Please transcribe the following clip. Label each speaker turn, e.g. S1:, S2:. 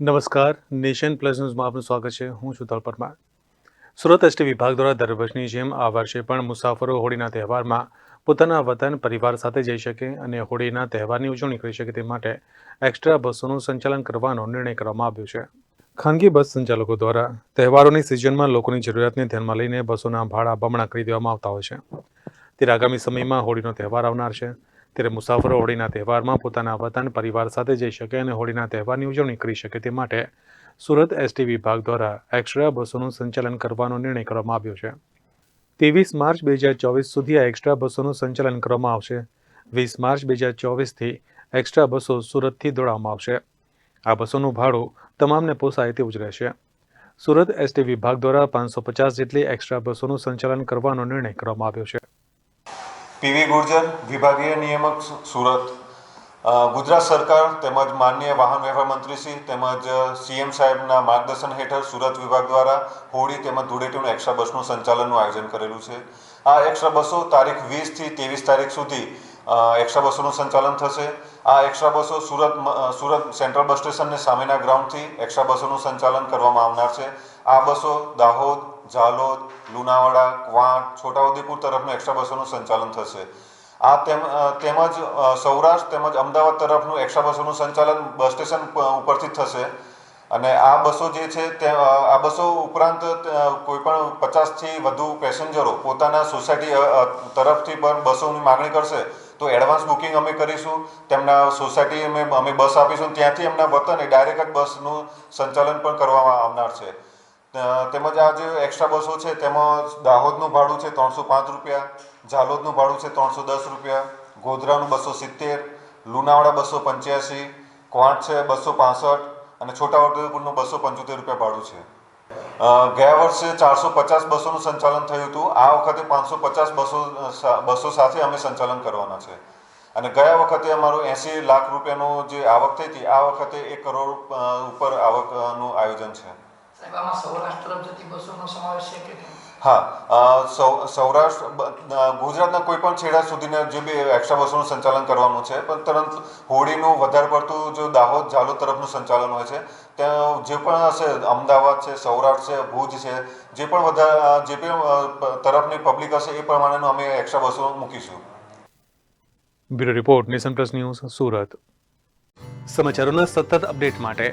S1: નમસ્કાર. Nation plus ન્યૂઝમાં આપનું સ્વાગત છે. હું છું પરમાર સુરત એસટી વિભાગ દ્વારા દર વર્ષની જેમ આ વર્ષે પણ મુસાફરો હોળીના તહેવારમાં પોતાના વતન, પરિવાર સાથે જઈ શકે અને હોળીના તહેવારની ઉજવણી કરી શકે તે માટે એક્સ્ટ્રા બસોનું સંચાલન કરવાનો નિર્ણય કરવામાં આવ્યો છે. ખાનગી બસ સંચાલકો દ્વારા તહેવારોની સિઝનમાં લોકોની જરૂરિયાતને ધ્યાનમાં લઈને બસોના ભાડા બમણા કરી દેવામાં આવતા હોય છે. ત્યારે આગામી સમયમાં હોળીનો તહેવાર આવનાર છે. ત્યારે મુસાફરો હોળીના તહેવારમાં પોતાના વતન, પરિવાર સાથે જઈ શકે અને હોળીના તહેવારની ઉજવણી કરી શકે તે માટે સુરત એસટી વિભાગ દ્વારા એક્સ્ટ્રા બસોનું સંચાલન કરવાનો નિર્ણય કરવામાં આવ્યો છે. ત્રેવીસ માર્ચ બે હજાર ચોવીસ સુધી આ એક્સ્ટ્રા બસોનું સંચાલન કરવામાં આવશે. વીસ માર્ચ બે હજાર ચોવીસથી એક્સ્ટ્રા બસો સુરતથી દોડાવવામાં આવશે. આ બસોનું ભાડું તમામને પોસાય તેવું જ રહેશે. સુરત એસટી વિભાગ દ્વારા પાંચસો પચાસ જેટલી એક્સ્ટ્રા બસોનું સંચાલન કરવાનો નિર્ણય કરવામાં આવ્યો છે.
S2: પીવી ગુર્જર, વિભાગીય નિયામક સુરત. ગુજરાત સરકાર તેમજ માનનીય વાહન વ્યવહાર મંત્રીશ્રી તેમજ સીએમ સાહેબના માર્ગદર્શન હેઠળ સુરત વિભાગ દ્વારા હોળી તેમજ ધૂળેટીનું એક્સ્ટ્રા બસનું સંચાલનનું આયોજન કરેલું છે. આ એક્સ્ટ્રા બસો તારીખ વીસથી ત્રેવીસ તારીખ સુધી એક્સ્ટ્રા બસોનું સંચાલન થશે. આ એક્સ્ટ્રા બસો સુરત સુરત સેન્ટ્રલ બસ સ્ટેશનને સામેના ગ્રાઉન્ડથી એક્સ્ટ્રા બસોનું સંચાલન કરવામાં આવનાર છે. આ બસો દાહોદ ઝાલોદ, લુણાવાડા, ક્વાંટ, છોટાઉદેપુર તરફનું એક્સ્ટ્રા બસોનું સંચાલન થશે. આ તેમ તેમજ સૌરાષ્ટ્ર તેમજ અમદાવાદ તરફનું એક્સ્ટ્રા બસોનું સંચાલન બસ સ્ટેશન ઉપરથી થશે. અને આ બસો જે છે તે આ બસો ઉપરાંત કોઈપણ કોઈ પણ પચાસથી વધુ પેસેન્જરો પોતાના સોસાયટી તરફથી પણ બસોની માગણી કરશે, તો એડવાન્સ બુકિંગ અમે કરીશું. તેમના સોસાયટી અમે અમે બસ આપીશું. ત્યાંથી એમના વતને ડાયરેક્ટ બસનું સંચાલન પણ કરવામાં આવનાર છે. તેમજ આ જે એક્સ્ટ્રા બસો છે તેમાં દાહોદનું ભાડું છે ત્રણસો પાંચ રૂપિયા, ઝાલોદનું ભાડું છે ત્રણસો દસ રૂપિયા, ગોધરાનું બસો સિત્તેર, લુણાવાડા બસો પંચ્યાસી, ક્વાંટ છે બસો પાસઠ અને છોટાઉદેપુરનું બસો પંચોતેર રૂપિયા ભાડું છે. ગયા વર્ષે ચારસો પચાસ બસોનું સંચાલન થયું હતું. આ વખતે પાંચસો પચાસ બસો બસો સાથે અમે સંચાલન કરવાના છે. અને ગયા વખતે અમારું એંસી લાખ રૂપિયાનું જે આવક થઈ હતી, આ વખતે એક કરોડ ઉપર આવકનું આયોજન છે.
S3: સાહેબ આમાં સૌરાષ્ટ્ર તરફ જતી બસોનો સમાવેશ છે કે નહીં
S2: હા સૌ સૌરાષ્ટ્ર ગુજરાતના કોઈ પણ છેડા સુધીના જે બી એક્સ્ટ્રા બસોનું સંચાલન કરવાનું છે પણ તરત હોળીનું વધારે પડતું જો દાહોદ ઝાલોદ તરફનું સંચાલન હોય છે ત્યાં જે પણ હશે અમદાવાદ છે સૌરાષ્ટ્ર છે ભુજ છે જે પણ વધારે જે પણ તરફની પબ્લિક હશે એ પ્રમાણેનું અમે એક્સ્ટ્રા બસો મૂકીશું
S1: bureau report nation plus news Surat સમાચારોના સતત અપડેટ માટે